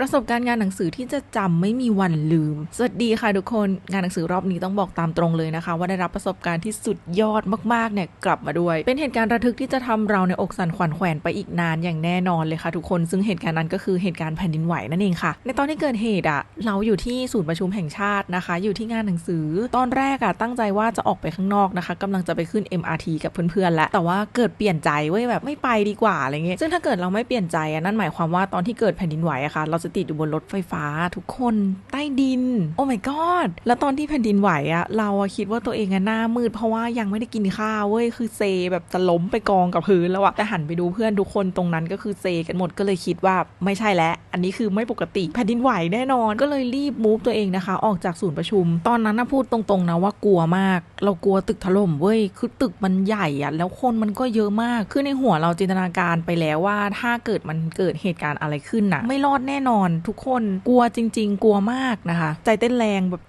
ประสบการณ์งานหนังสือที่จะจำไม่มีวันลืม สวัสดีค่ะทุกคนงานหนังสือรอบนี้ต้องบอกตามตรงเลยนะคะ ว่าได้รับประสบการณ์ที่สุดยอดมากๆเนี่ยกลับมาด้วย เป็นเหตุการณ์ระทึกที่จะทำเราในอกสั่นขวัญแขวนไปอีกนานอย่างแน่นอนเลยค่ะทุกคนซึ่งเหตุการณ์นั้นก็คือเหตุการณ์แผ่นดินไหวนั่นเองค่ะ ในตอนที่เกิดเหตุอะเราอยู่ที่ศูนย์ประชุมแห่งชาตินะคะ อยู่ที่งานหนังสือ ตอนแรกอะตั้งใจว่าจะออกไปข้างนอกนะคะกำลังจะไปขึ้น MRT กับเพื่อนๆแล้วแต่ว่าเกิดเปลี่ยนใจเว้ยแบบไม่ไปดีกว่าอะไรเงี้ยซึ่งถ้าเกิดเราไม่เปลี่ยนใจอะนั่นหมายความว่าตอนที่เกิดแผ่นดินไหวอะค่ะเราจะติดอยู่บนรถไฟฟ้า ทุกคนใต้ดิน โอ้ my god แล้วตอนที่แผ่นดินไหวอะเราอะคิดว่าตัวเองอะหน้ามืด เพราะว่ายังไม่ได้กินข้าวเว้ยคือเซแบบจะล้มไปกองกับพื้นแล้วอะแต่หันไปดูเพื่อนทุกคนตรงนั้นก็คือเซกันหมดก็เลยคิดว่าไม่ใช่แล้วอันนี้คือไม่ปกติแผ่นดินไหวแน่นอนก็เลยรีบมูฟตัวเองนะคะ ออกจากศูนย์ประชุม ตอนนั้นนะพูดตรงๆนะว่ากลัวมาก เรากลัวตึกถล่มเว้ยคือตึกมันใหญ่อะแล้วคนมันก็เยอะมากคือในหัวเราจินตนาการไปแล้วว่าถ้าเกิดมันเกิดเหตุการณ์อะไรขึ้นนะไม่รอดแน่นอนทุกคนกลัวจริง ๆ กลัวมากนะคะ ใจเต้นแรงแบบ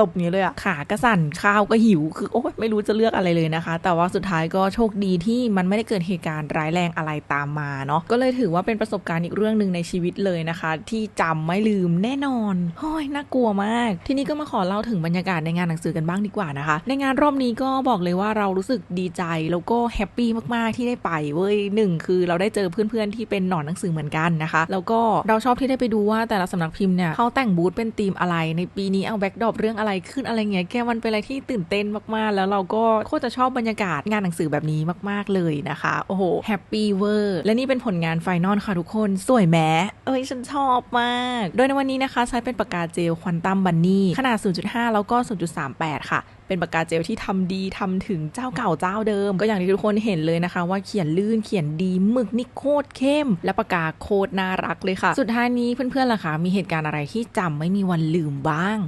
ตบๆๆๆอย่างนี้เลยอะขากระสั่นข้าวก็หิว คือโอ้ยไม่รู้จะเลือกอะไรเลยนะคะ แต่ว่าสุดท้ายก็โชคดีที่มันไม่ได้เกิดเหตุการณ์ร้ายแรงอะไรตามมาเนาะก็เลยถือว่าเป็นประสบการณ์อีกเรื่องหนึ่งในชีวิตเลยนะคะ ที่จำไม่ลืมแน่นอนโอ้ยน่ากลัวมาก ทีนี้ก็มาขอเล่าถึงบรรยากาศในงานหนังสือกันบ้างดีกว่านะคะ ในงานรอบนี้ก็บอกเลยว่าเรารู้สึกดีใจแล้วก็แฮปปี้มากๆที่ได้ไปเว้ยหนึ่งคือเราได้เจอเพื่อนๆที่เป็นหนอนหนังสือเหมือนกันนะคะ แล้วก็เราชอบที่ได้ไปดูว่าแต่ละสำนักพิมพ์เนี่ยเขาแต่งบูธเป็นธีมอะไร ในปีนี้เอาแบ็กดรอปเรื่องอะไรขึ้นอะไรเงี้ยแกมันเป็นอะไรที่ตื่นเต้นมากๆ แล้วเราก็โคตรจะชอบบรรยากาศงานหนังสือแบบนี้มาก ๆเลยนะคะ โอ้โหแฮปปี้เวอร์และนี่เป็นผลงานไฟนอลค่ะทุกคน สวยแม้เอ้ยฉันชอบมาก โดยในวันนี้นะคะ ใช้เป็นปากกาเจลควอนตัมบันนี่ขนาด 0.5 แล้วก็ 0.38 ค่ะ เป็นปากกาเจลที่ทำดีทำถึงเจ้าเก่าเจ้าเดิม ก็อย่างที่ทุกคนเห็นเลยนะคะ ว่าเขียนลื่นเขียนดีหมึกนี่โคตรเข้ม และปากกาโคตรน่ารักเลยค่ะ สุดท้ายนี้เพื่อนๆล่ะคะมีเหตุการณ์อะไรที่จำไม่มีวันลืมบ้าง